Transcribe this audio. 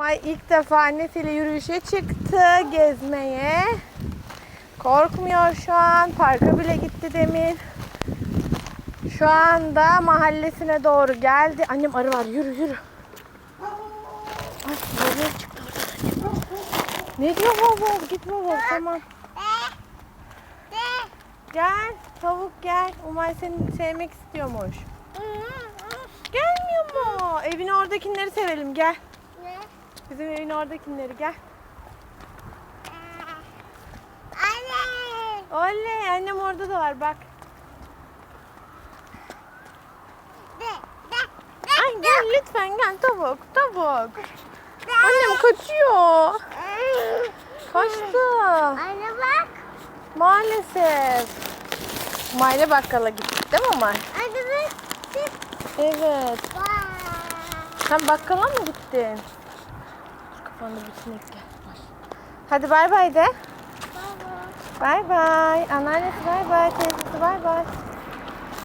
Ay ilk defa annesiyle yürüyüşe çıktı, gezmeye. Korkmuyor şu an. Parka bile gitti Demir. Şu anda mahallesine doğru geldi. Annem arı var. Yürü yürü. Ay nereye çıktı? Ne diyor baba? Gitme baba. Tamam. Gel. Tavuk gel. Umay seni sevmek istiyormuş. Gelmiyor mu? Evin oradakileri sevelim. Gel. Bizim evin oradakileri gel. Oley annem orada da var bak. Ay gel lütfen gel tavuk tavuk. Annem kaçıyor. Kaçtı. Anne bak. Maalesef. Mahalle bakkala gittik değil mi Umay? Anne bak. Evet. Sen bakkala mı gittin? Kafanda bir sinek gel. Hadi bay bay de. Baba. Bay bay. Anneannesi bay bay. Teyzesi bay bay.